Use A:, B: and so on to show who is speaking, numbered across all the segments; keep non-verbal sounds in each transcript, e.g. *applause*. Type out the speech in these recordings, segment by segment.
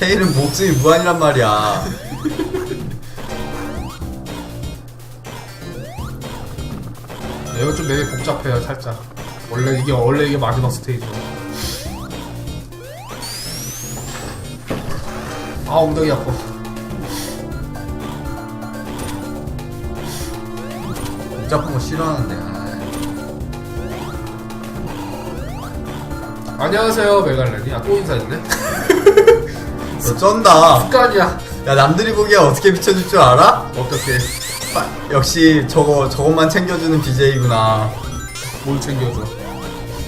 A: 테일은 목숨이 무한이란 말이야.
B: 네, 이거 좀 맵이 복잡해요 살짝 원래 이게 원래 이게 마지막 스테이지 아 엉덩이 아파
A: 복잡한 거 싫어하는데. 아이.
B: 안녕하세요 메갈렌이 아또 인사했네
A: 너 쩐다.
B: 습관이야
A: 야 남들이 보기에 어떻게 비춰줄 줄 알아?
B: 어떻게
A: 아, 역시 저거 저것만 챙겨주는 BJ구나.
B: 뭘 챙겨줘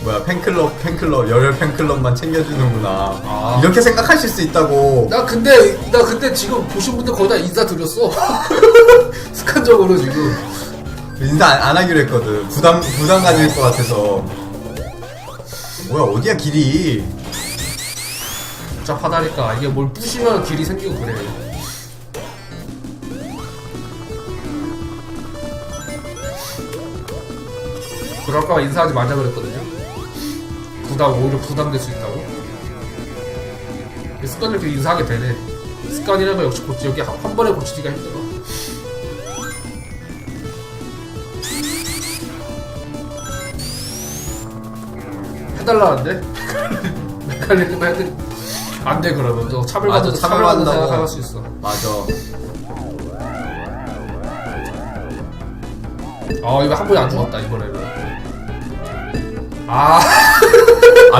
A: 뭐야 팬클럽 팬클럽 열혈 팬클럽만 챙겨주는구나.
B: 아.
A: 이렇게 생각하실 수 있다고.
B: 나 근데 나 근데 지금 보신 분들 거의 다 인사 드렸어 *laughs* 습관적으로 지금
A: 인사 안, 안 하기로 했거든. 부담 부담 가질 것 같아서. 뭐야 어디야 길이?
B: 복잡하다니까. 이게 뭘 부시면 길이 생기고 그래 그럴까 봐 인사하지 말자 그랬거든요. 부담 오히려 부담될 수 있다고? 습관을 이렇게 인사하게 되네. 습관이라는 거 역시 고치 여기 한, 한 번에 고치기가 힘들어. 해달라는데? *laughs* 메카니즘 해드 안 돼 그러면 너 차별받는
A: 맞아, 차별받는다고.
B: 차별받는 생각할 수 있어
A: 맞아.
B: 아 이거 한 번에 안 죽었다 이번에는
A: 아아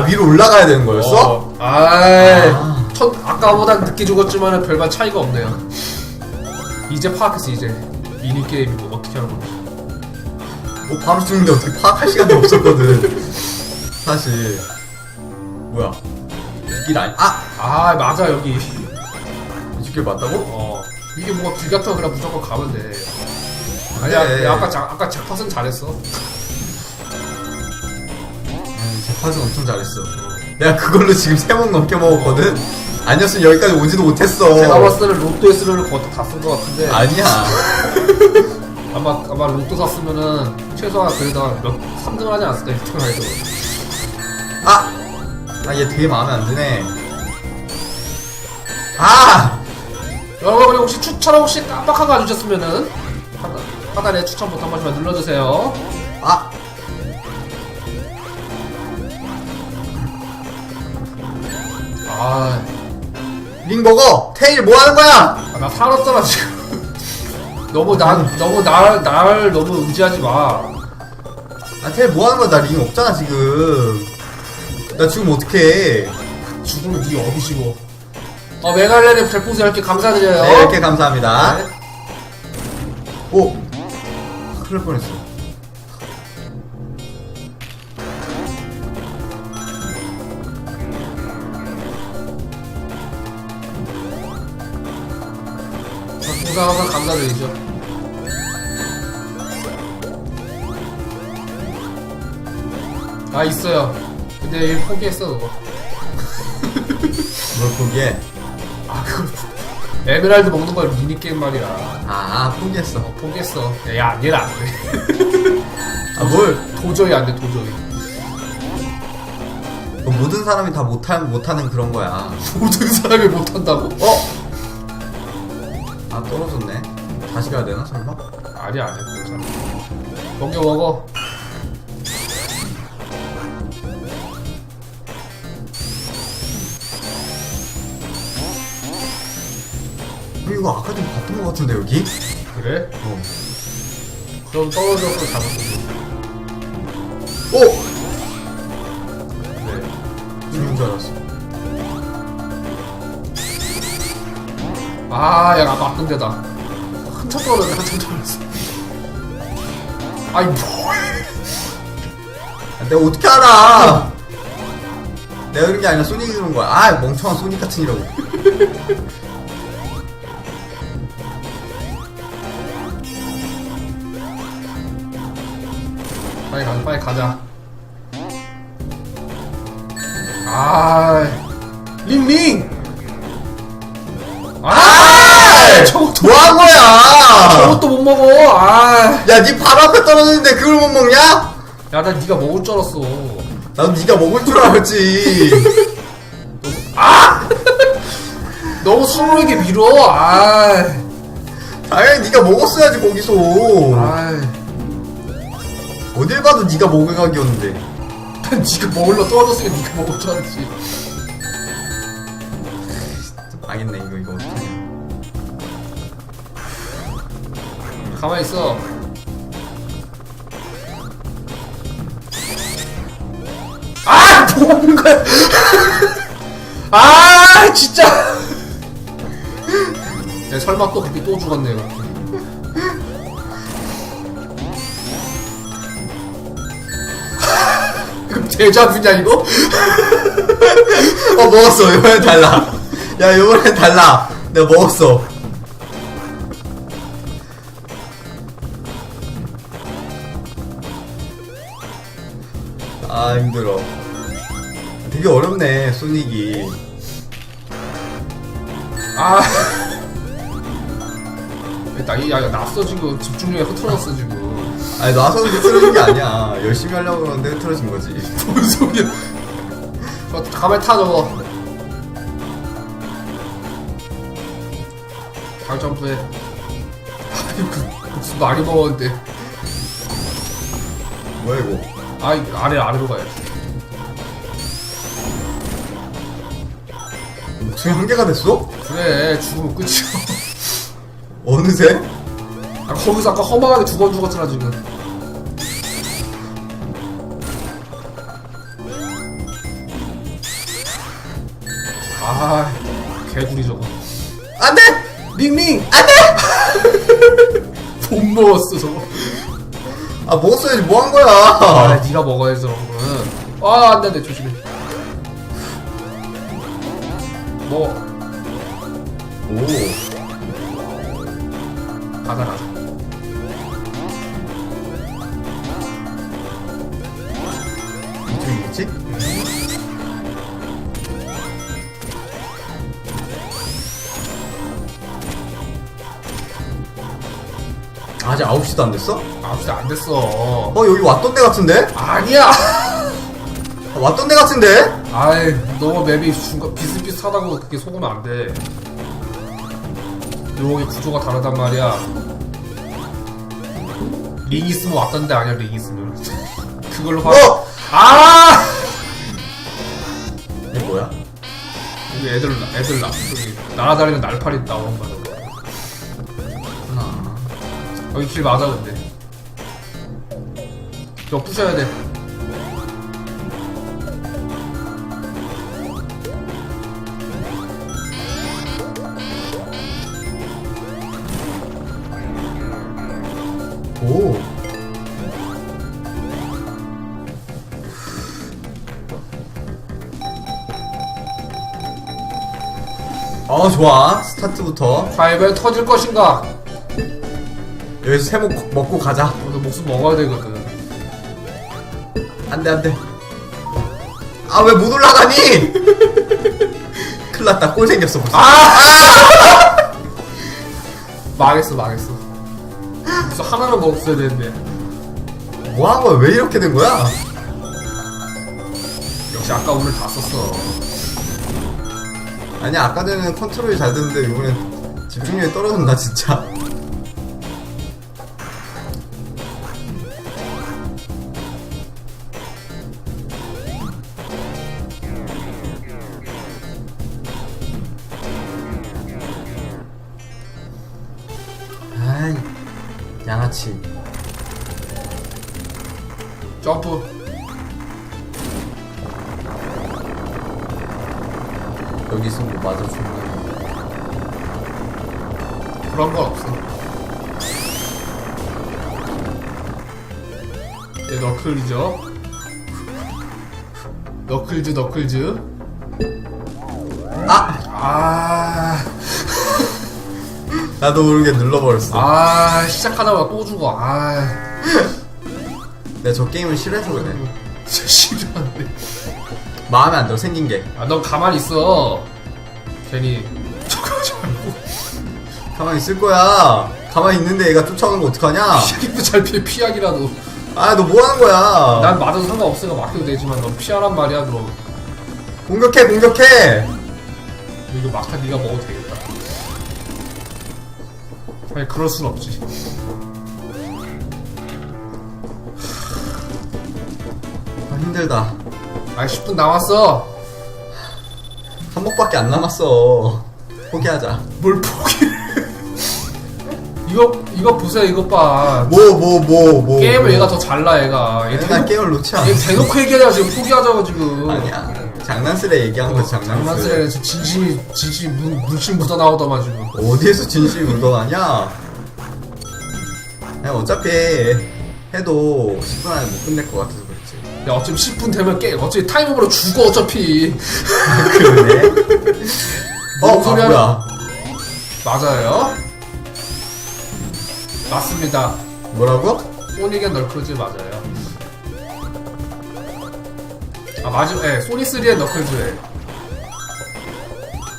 A: 위로 올라가야 되는 거였어?
B: 어, 아이
A: 아.
B: 첫 아까보다 늦게 죽었지만 별반 차이가 없네요 이제 파악했어 이제 미니 게임이 뭐 어떻게 하는 건지
A: 뭐 바로 죽는데 어떻게 파악할 시간도 없었거든. 사실. 뭐야? 이길 아니? 아!
B: 아 맞아 여기
A: 이길 맞다고?
B: 어 이게 뭐가 길 같아 그냥 무조건 가면 돼 아니야
A: 그래.
B: 야, 아까 자, 아까 잭팟은 잘했어
A: 음, 재판은 엄청 잘했어. 내가 그걸로 지금 세 번 넘게 먹었거든? 아니었으면 여기까지 오지도 못했어.
B: 제가 봤을 때는 로또에 쓰려는 거의 다쓴 것 같은데
A: 아니야. *laughs*
B: 아마 아마 로또 샀으면은 최소한 그래도 몇 3등 하지 않았을까 1등 해도
A: 아! 아, 얘 되게 마음에 안 드네. 아!
B: 여러분 혹시 추천 혹시 깜빡하고 와주셨으면은 하단, 하단에 추천 버튼 한 번씩만 눌러주세요
A: 아!
B: 아,
A: 링 먹어! 테일 뭐 하는 거야?
B: 아, 나 살았잖아 지금 *laughs* 너무 난 너무 날, 날 너무 의지하지 마
A: 아, 테일 뭐 하는 거야? 나 링 없잖아, 지금. 나 지금 어떡해.
B: 죽으면 네 어비시고 어 메갈레님 별풍선 이렇게 감사드려요
A: 네, 이렇게 감사합니다.
B: 네.
A: 오! 큰일 날 뻔했어.
B: 별풍선 항상 감사드리죠 아 있어요 근데 얘 포기했어 그거
A: 뭘 포기해?
B: 아 그거 에메랄드 먹는 거 미니게임 말이야
A: 아, 포기했어.
B: 어, 포기했어 야 얘는 안돼 *laughs*
A: 아, 뭘?
B: 도저히 안돼 도저히
A: 뭐 모든 사람이 다 못한, 못하는 그런 거야.
B: 모든 사람이 못한다고?
A: 어? 아, 떨어졌네. 다시 가야 되나, 설마?
B: 아니야 아니야 괜찮아 먹여 먹어
A: 이거 아까 좀 봤던 것 같은데, 여기?
B: 그래?
A: 어.
B: 그럼 떨어져서 잡았어
A: 오!
B: 네.
A: 죽는 줄 알았어.
B: 아, 야, 아까 아픈 데다. 한참 떨어졌네, 한참 떨어졌어. 아이, 뭐.
A: 아, 내가 어떻게 알아? 내가 그런 게 아니라 소닉이 그런 거야. 아, 멍청한 소닉 같은 이라고. *laughs*
B: 빨리 가자, 빨리 가자. 아, 링링! 아! 저것도,
A: 뭐한 거야?
B: 저것도 못 먹어! 아!
A: 야, 니 바로 앞에 떨어졌는데 그걸 못 먹냐?
B: 야, 난 네가 먹을 줄 알았어.
A: 난 니가 먹을 줄 알았지. *laughs*
B: 너무 서로에게 밀어. 아,
A: 당연히 네가 먹었어야지 거기서
B: 아,
A: 어딜 봐도 네가 먹을 각이었는데
B: 난 네가 먹을러 떨어졌으니까 네가 먹을 줄 알았지.
A: 망했네 이거 이거
B: 가만히 있어. 아, 뭐 하는 거야? *laughs* 아, 진짜. *laughs* 야, 설마 또 그렇게 또 죽었네, 그렇게. 제자부냐 이거?
A: 어 먹었어 이번엔 달라 야 이번엔 달라 내가 먹었어 아 힘들어 되게 어렵네 소닉이
B: 아. *laughs* 나, 야, 야, 났어, 지금. 집중력이 흐트러졌어, 지금.
A: 아니 나서는 흐트러진 게 아니야 열심히 하려고 그러는데 흐트러진 거지
B: 뭔 소리야. 저, 가만히 타, 저거. 잘 점프해. 아이, 그, 국수 많이 먹었는데.
A: 뭐야 이거
B: 아, 이 아래, 아래로 가야지.
A: 목숨이 한 개가 됐어?
B: 그래, 죽으면 끝이야.
A: 어느새?
B: 아, 거기서 아까 허망하게 두 번 죽었잖아, 지금. 개구리 저거.
A: 안돼!
B: 밍밍! 안 돼! *laughs* 못 먹었어, 저거.
A: 아 먹었어야지 뭐 한 거야
B: 아, 네가 먹어야지, 저런 거는. 아, 안 돼, 안 돼, 조심해. 먹어.
A: 오
B: 가자, 가자.
A: 이쪽이겠지? 아직 9시도 안 됐어?
B: 아, 진짜 안 됐어.
A: 어 여기 왔던 데 같은데?
B: 아니야!
A: 아, *laughs* 왔던 데 같은데?
B: 아이, 너무 맵이 중간 비슷비슷하다고 그렇게 속으면 안 돼. 여기 구조가 다르단 말이야. 링 있으면 왔던데 아니야, 링 있으면. *laughs* 그걸로 봐.
A: 어!
B: 아!
A: 이게 뭐야?
B: 여기 애들, 애들 나, 저기, 날아다니는 날파리 나오는 거야. 여기 길 맞아, 근데. 저 부셔야 돼.
A: 오 어 좋아 스타트부터
B: 과연 터질 것인가?
A: 여기서 세목 먹고 가자
B: 오늘 목숨 먹어야 되거든.
A: 안돼 안돼 아 왜 못 올라가니 *laughs* 큰일 났다 꼴 생겼어 벌써
B: 아! *laughs* 망했어, 망했어. 무슨 하나는 먹었어야 되는데.
A: 뭐한 거야 왜 이렇게 된 거야
B: 역시 아까 오늘 다 썼어.
A: 아니 아까 전에는 컨트롤이 잘 됐는데 이번엔 집중력이 떨어진다 진짜
B: 얘 너클이죠? 너클즈, 너클즈.
A: 아!
B: 아, *laughs*
A: 나도 모르게 눌러버렸어
B: 아, 시작하다가 또 죽어. 아,
A: 내가 저 게임을 싫어해서 그래
B: 진짜 싫어하는데.
A: 마음에 안 들어 생긴 게
B: 아, 넌 가만히 있어. 괜히 저거 하지 말고.
A: 가만히 있을 거야 가만히 있는데 얘가 쫓아오는 거 어떡하냐
B: 피하기도 잘 피해, 피하기라도.
A: 아 너 뭐 하는 거야
B: 난 맞아도 상관없으니까 맡겨도 되지만 넌 피하란 말이야, 그럼.
A: 공격해 공격해
B: 이거 막타 네가 먹어도 되겠다. 아니 그럴 순 없지.
A: 아, 힘들다.
B: 아 10분 남았어.
A: 한 목밖에 안 남았어. 포기하자.
B: 뭘 포기를? 이거 이거 보세요 이것 봐.
A: 뭐, 뭐, 뭐, 뭐.
B: 게임을
A: 뭐.
B: 얘가 더 잘나 얘가. 얘 대놓고,
A: 게임을 놓지 않아.
B: 얘 대놓고 얘기하자 지금 포기하자고 지금.
A: 아니야. 장난스레 얘기한 거지, 장난스레.
B: 장난스레 지금 진심이 진심 문 문신 묻어 나오더만 지금.
A: 어디에서 진실이 묻어나냐? 그냥 어차피 해도 10분 안에 못 끝낼 것 같아서 그렇지.
B: 야 어차피 10분 되면 깨 어차피 타이머로 죽어 어차피.
A: 그러네. 어,
B: 뭔
A: 아,
B: 소리 하는-
A: 뭐야.
B: 맞아요. 맞습니다.
A: 뭐라고?
B: 소닉의 너클즈 맞아요. 아 맞아, 예, 소니 3의 너클즈에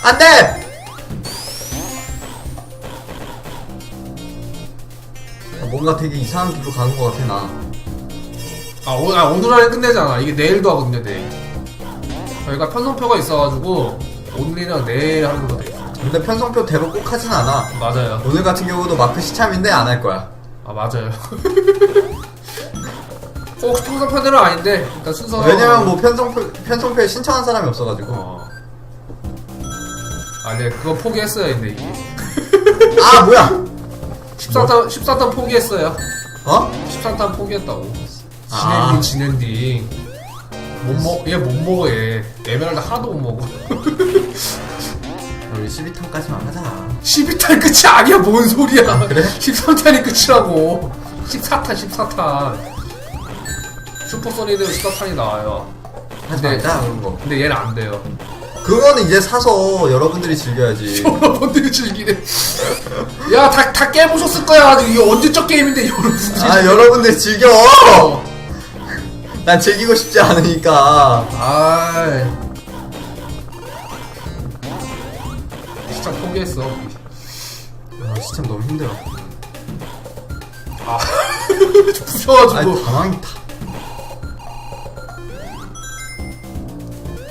A: 안 돼! 아, 뭔가 되게 이상한 길로 가는 것 같아, 나.
B: 아, 오, 아 오늘 안에 끝내잖아. 이게 내일도 하거든요, 내일. 저희가 편성표가 있어가지고 오늘이랑 내일 하는 있어.
A: 근데 편성표 대로 꼭 하진 않아.
B: 맞아요.
A: 오늘 같은 경우도 마크 시참인데 안 할 거야.
B: 아 맞아요. *laughs* 꼭 편성표대로 아닌데 일단 순서.
A: 왜냐면 뭐 편성표, 편성표에 신청한 사람이 없어가지고.
B: 어. 아, 네, 그거 포기했어요, 근데. *laughs*
A: 아, 뭐야!
B: 14탄, 14탄 포기했어요.
A: 어?
B: 13탄 포기했다고.
A: 아.
B: 진엔딩, 진엔딩. 못 먹, 얘 못 먹어, 얘. 에메랄드 하나도 못 먹어. *laughs*
A: 우리 12탄까지만 하자.
B: 12탄 끝이 아니야, 뭔 소리야.
A: 아, 그래?
B: 13탄이 끝이라고. 14탄, 14탄. 슈퍼소니드 14탄이 나와요.
A: 하지
B: 네.
A: 말자, 그런 거.
B: 근데 얘는 안 돼요.
A: 그거는 이제 사서 여러분들이 즐겨야지. *laughs*
B: 여러분들이 즐기네. 야, 다, 다 깨보셨을 거야. 이게 언제적 게임인데, 여러분들이.
A: 아, 여러분들 즐겨! 난 즐기고 싶지 않으니까.
B: 아 포기했어.
A: 아, 시참 너무 힘들어. *laughs*
B: 부셔가지고.
A: 아니, 가만히 다.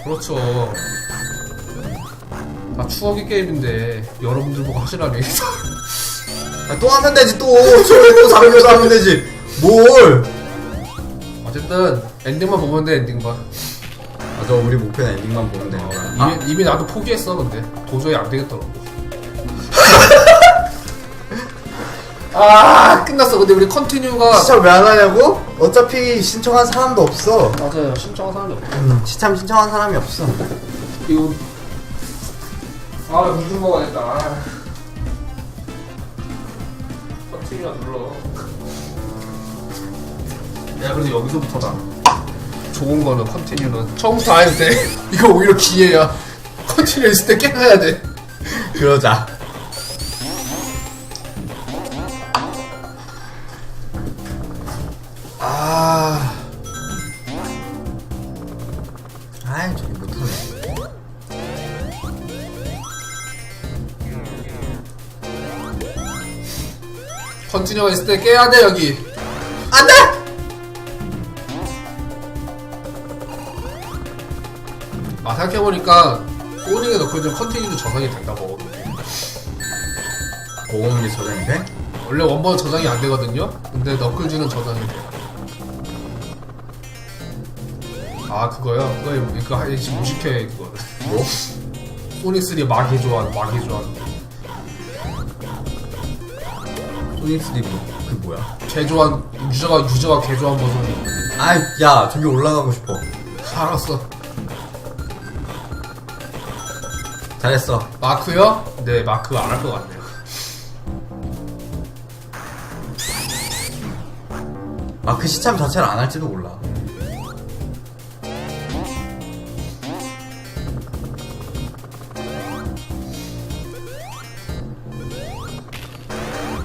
B: 그렇죠. 아, 추억의 게임인데, 여러분들 보고 하시라니. *laughs*
A: 아, 또 하면 되지, 또. 또 잠겨서 하면 되지. 뭘!
B: 어쨌든, 엔딩만 보면 돼, 엔딩만.
A: 맞아, 우리 목표는 엔딩만 보면 거야. 아,
B: 이미, 이미 나도 포기했어, 근데. 도저히 안 되겠더라고. 아, 끝났어. 근데 우리 컨티뉴가.
A: 시참 왜 안 하냐고? 어차피 신청한 사람도 없어.
B: 맞아요. 신청한 사람이 없어.
A: 음, 시참 신청한 사람이 없어.
B: 이거 아 무슨 먹어야 겠다 아. 컨티뉴가 눌러 야 그래도 여기서부터다 좋은 거는 컨티뉴는 처음부터 안 해도 돼 이거 오히려 기회야 컨티뉴 있을 때 깨놔야 돼
A: 그러자.
B: 컨티뉴가 있을 때 깨야 돼 여기
A: 안 돼!
B: 아 생각해보니까 꼬링에 넣고 이제 컨티뉴도 저장이 된다 먹었는데
A: 고음이 저장인데?
B: 원래 원본 저장이 안 되거든요. 근데 너클즈는 저장이 돼요. 아 그거요? 그거 이거 하- 지금 무식해 그거.
A: 뭐?
B: 소닉 3 마기 좋아하는 마기 좋아하는
A: 소닉3 뭐, 그 뭐야?
B: 개 좋아한 유저가 유저가 개 좋아한 버전이 있는데.
A: 아이, 야, 저기 올라가고 싶어.
B: 알았어.
A: 잘했어.
B: 마크요? 네 마크 안 할 것 같네요.
A: 마크 시참 자체를 안 할지도 몰라.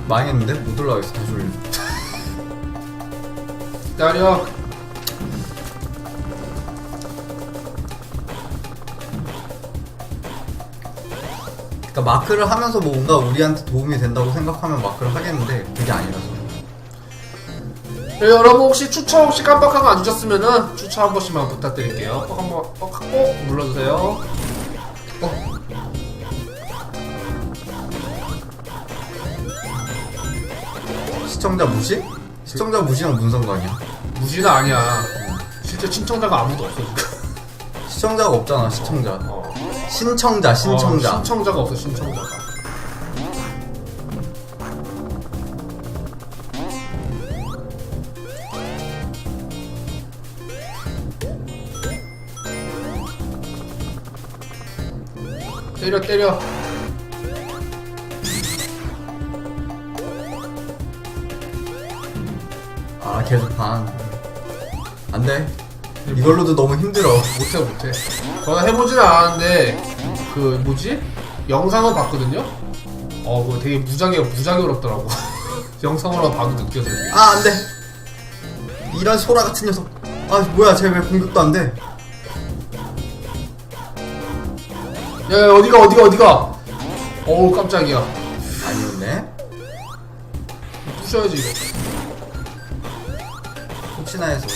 A: 망했는데? 못 올라가겠어, 다시 올려.
B: 기다려.
A: 그러니까 마크를 하면서 뭐 뭔가 우리한테 도움이 된다고 생각하면 마크를 하겠는데 그게 아니라서.
B: 네, 여러분 혹시 추천 혹시 깜빡하고 안 주셨으면은 추천 한 번씩만 부탁드릴게요. 꼭 한번 꼭, 꼭 눌러주세요. 어.
A: 시청자 무시? 시청자 무시랑 무슨 상관이야?
B: 무시는 아니야. 실제 친청자가 아무도 없어. 지금.
A: 시청자가 없잖아 시청자
B: 어.
A: 신청자 신청자
B: 어, 신청자가 없어 신청자가. 때려 때려.
A: 계속판 안돼 이걸로도 너무 힘들어
B: 못해 못해. 저는 해보지는 않았는데 그 뭐지 영상은 봤거든요. 어 그거 되게 무장해 무장해 어렵더라고. *laughs* 영상으로 봐도 느껴져.
A: 아 안 돼 이런 소라 같은 녀석 아 뭐야 쟤 왜 공격도 안 돼
B: 야, 야 어디가 어디가 어디가. 어우 깜짝이야.
A: 아니었네
B: 부셔야지 이거.
A: 혹시나 해서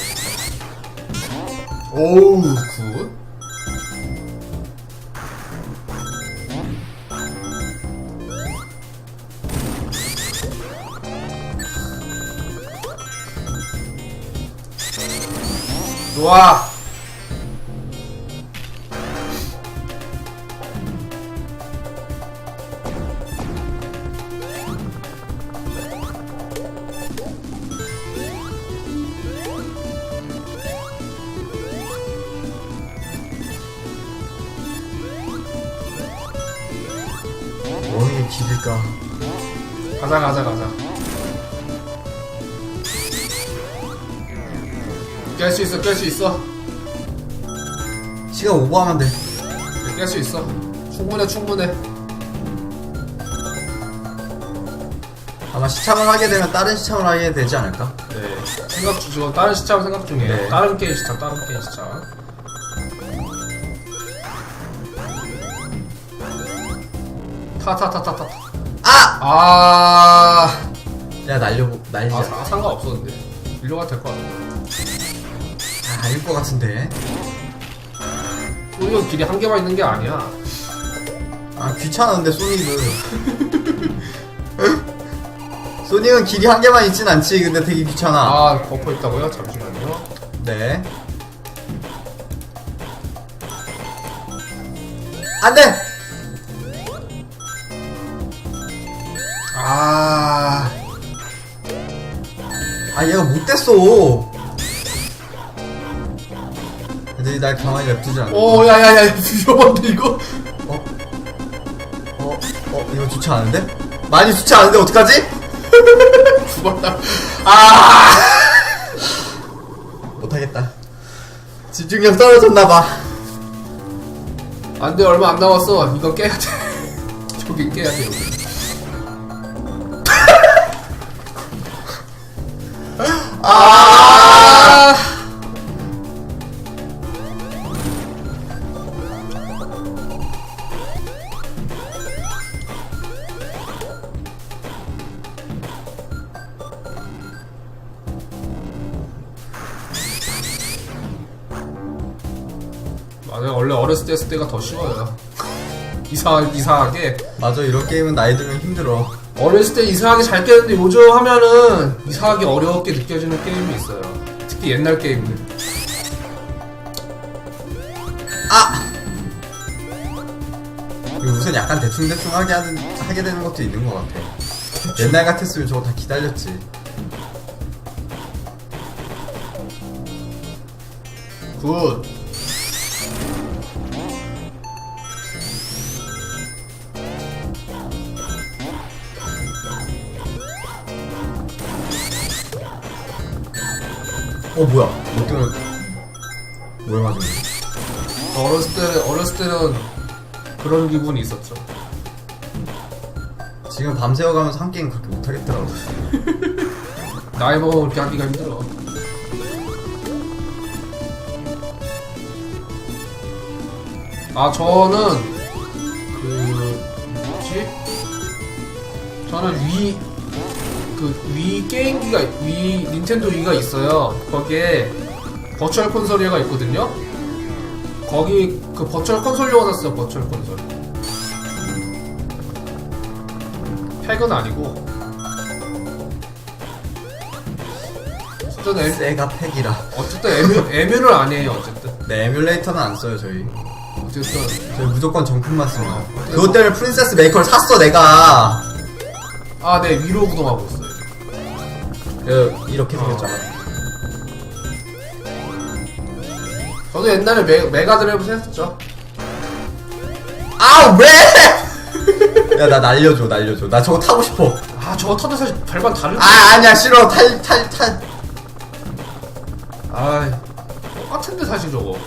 B: 오우 굿. 좋아. 있어 깰 수 있어
A: 시간 오버하면 돼
B: 깰 수 있어. 충분해 충분해.
A: 아마 시참을 하게 되면 다른 시참을 하게 되지 않을까?
B: 네. 생각 중, 지금 다른 시참 생각 중이에요.
A: 네.
B: 다른 게임 시참, 다른 게임 시참. 타, 타, 타, 타, 타.
A: 아!
B: 아,
A: 야 날려보 날리자
B: 아, 사- 상관없었는데. 일로가 될것 같아.
A: 아, 아닐 것 같은데
B: 소리가 길이 한 개만 있는 게 아니야.
A: 아 귀찮은데 소닉은 소닉은 길이 한 개만 있진 않지 근데 되게 귀찮아
B: 아, 버퍼 있다고요? 잠시만요.
A: 네 안돼!
B: 아,
A: 아 얘가 못됐어 날 가만히 냅두지 않아
B: 오, 야, 야, 야, 위험한데, 이거?
A: 어? 어? 어? 이거 좋지 않은데? 많이 좋지 않은데 어떡하지? *laughs*
B: 죽었다. 아!
A: 못하겠다 집중력 떨어졌나봐
B: 안 돼, 얼마 안 남았어. 이거 깨야 돼. *laughs* 저기 깨야 돼. *laughs* 아! 했을 때가 더 쉬워요. 이상 이상하게
A: 맞아 이런 게임은 나이 들면 힘들어
B: 어렸을 때 이상하게 잘 깨는데 요즘 하면은 이상하게 어렵게 느껴지는 게임이 있어요. 특히 옛날 게임들.
A: 아! 이거 우선 약간 대충대충 하게, 하는, 하게 되는 것도 있는 것 같아 옛날 같았으면 저거 다 기다렸지
B: 굿.
A: 어 뭐야 뭐 때문에 맞은 거야?
B: 어렸을 때 어렸을 때는 그런 기분이 있었죠.
A: 지금 밤새워가면서 한 게임 그렇게 못하겠더라고 *laughs*
B: 나이 먹으면 그렇게 하기가 힘들어. 아 저는 그 뭐지? 저는 위 그 위 게임기가 위 닌텐도 위가 있어요. 거기에 버추얼 콘솔이가 있거든요. 거기 그 버추얼 콘솔용으로 샀어요. 버추얼 콘솔. 팩은 아니고 어쨌든 에,
A: 세가 팩이라.
B: 어쨌든 에뮤, 에뮤를 안 해요 어쨌든
A: 네, 에뮬레이터는 안 써요, 저희.
B: 어쨌든
A: 저희 무조건 정품만 씁니다. 그것 때문에 프린세스 메이커를 샀어, 내가.
B: 아 네 위로 구동하고 있어요
A: 그, 이렇게 생겼잖아.
B: 저도 옛날에 메, 메가드라이브 했었죠
A: 아, 왜! *laughs* 야, 나 날려줘, 날려줘. 나 저거 타고 싶어.
B: 아 저거 터도 사실 발반 다른
A: 아, 아니야, 싫어. 탈, 탈, 탈.
B: 아 똑같은데 사실 저거 *laughs*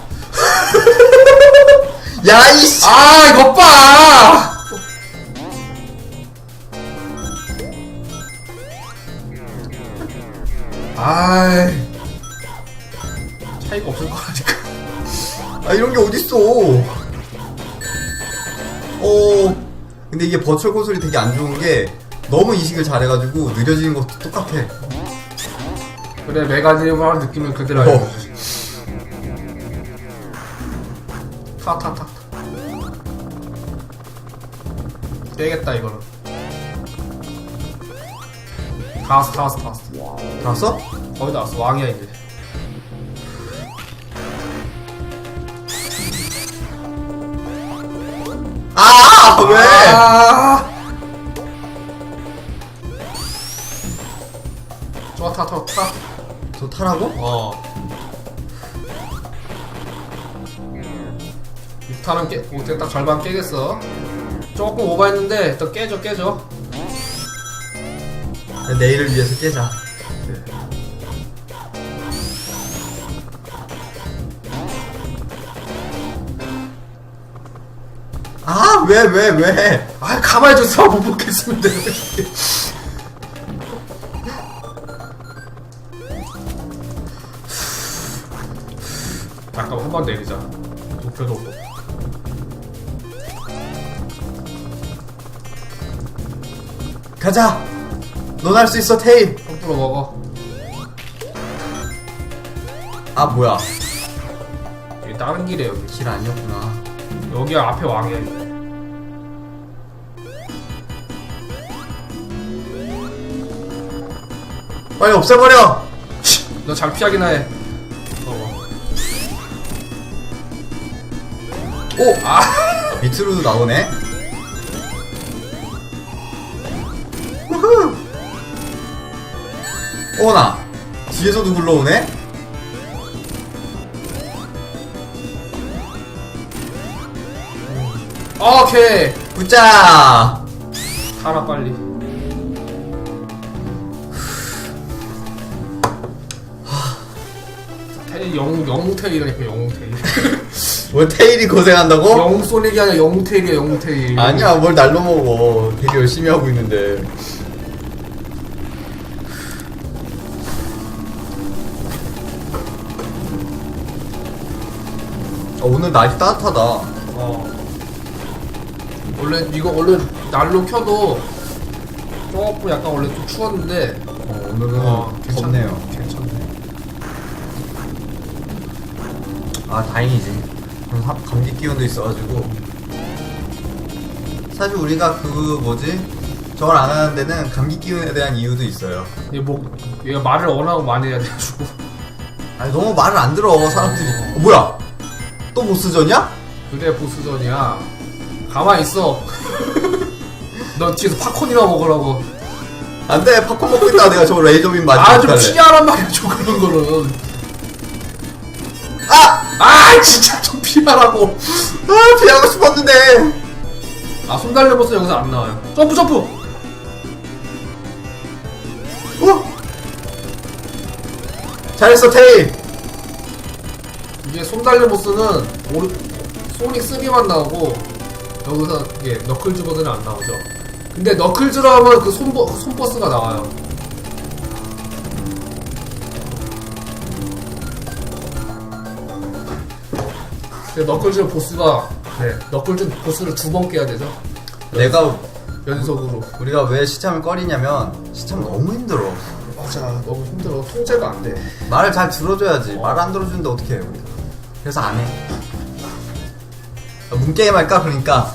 A: 야, 이씨!
B: 아 이것 봐 아이 차이가 없을 거라니까 *laughs*
A: 아, 이런 게 어딨어. 어, 근데 이게 버추얼 콘솔이 되게 안 좋은 게 너무 이식을 잘해가지고 느려지는 것도 똑같아.
B: 그래 하는 느낌은 그대로
A: 어.
B: 알려주지 타타타 깨겠다 이거는 다 왔어 다 왔어 다 왔어
A: 다 왔어?
B: 거의 다 왔어 왕이야 이제
A: 아, 왜?
B: 아! 좋아 타타 타.
A: 저 타라고?
B: 어. 6타는 깨, 이제 딱 절반 깨겠어. 조금 오버했는데 일단 깨져 깨져.
A: 내일을 위해서 깨자. 아, 왜, 왜, 왜?
B: 아 가만히 좀못 먹겠으면 돼. 잠깐 한번 내리자. 목표도 없고.
A: 가자! 넌 할 수 있어, 테일!
B: 똥뚫어 먹어.
A: 아, 뭐야.
B: 여기 다른 길에 여기.
A: 길 아니었구나.
B: 여기 앞에 왕이야. 이거.
A: 빨리 없애버려!
B: 너 잘 피하기나 해. 어.
A: 오! 아! 밑으로도 나오네? 우후! 어나! 뒤에서도 굴러오네?
B: 오케이.
A: 웃자!
B: 타라 빨리. 테일 영웅 영웅 테일이라니까 영웅 테일.
A: 뭐 테일이 고생한다고?
B: 영웅 소닉이 아니라 영웅 테일이야 영웅 테일.
A: 아니야 뭘 날로 먹어 되게 열심히 하고 있는데 어, 오늘 날이 따뜻하다
B: 어. 원래 이거 원래 날로 켜도 조금 약간 원래 좀 추웠는데
A: 어, 오늘은
B: 어,
A: 덥네요.
B: 괜찮네.
A: 아 다행이지. 그럼 사- 감기 기운도 있어가지고. 사실 우리가 그 뭐지? 저걸 안 하는 데는 감기 기운에 대한 이유도 있어요.
B: 얘뭐 얘가 말을 워낙 많이 해야 돼가지고.
A: 아니 너무 말을 안 들어 사람들이. 어, 뭐야? 또 보스전이야?
B: 그래 보스전이야. 가만 히 있어. *laughs* 너 뒤에서 팝콘이나 먹으라고.
A: 안돼 팝콘 먹고 있다가 내가 저 레이저빔 맞으면
B: 아좀? 피하란 말이야 저 그런 거는.
A: 아!
B: 아 진짜 좀 피하라고.
A: 아 피하고 싶었는데
B: 아 손달래 보스 여기서 안 나와요. 점프 점프.
A: 어? 잘했어 테일
B: 이게 손달래 보스는 오르 소닉 3만 나오고 여기서 이게 너클즈 버전은 안 나오죠. 근데 너클즈로 하면 그 손버 손버스가 나와요. 근데 너클즈 보스가 네 너클즈 보스를 두 번 깨야 되죠.
A: 내가
B: 연속으로.
A: 우리가 왜 시참을 꺼리냐면 시참 너무 힘들어
B: 맞아 너무 힘들어 통제가 안 돼.
A: 말을 잘 들어줘야지 말 안 들어주는데 어떻게 해 우리가 그래서 안 해 아, 문게임 할까? 그러니까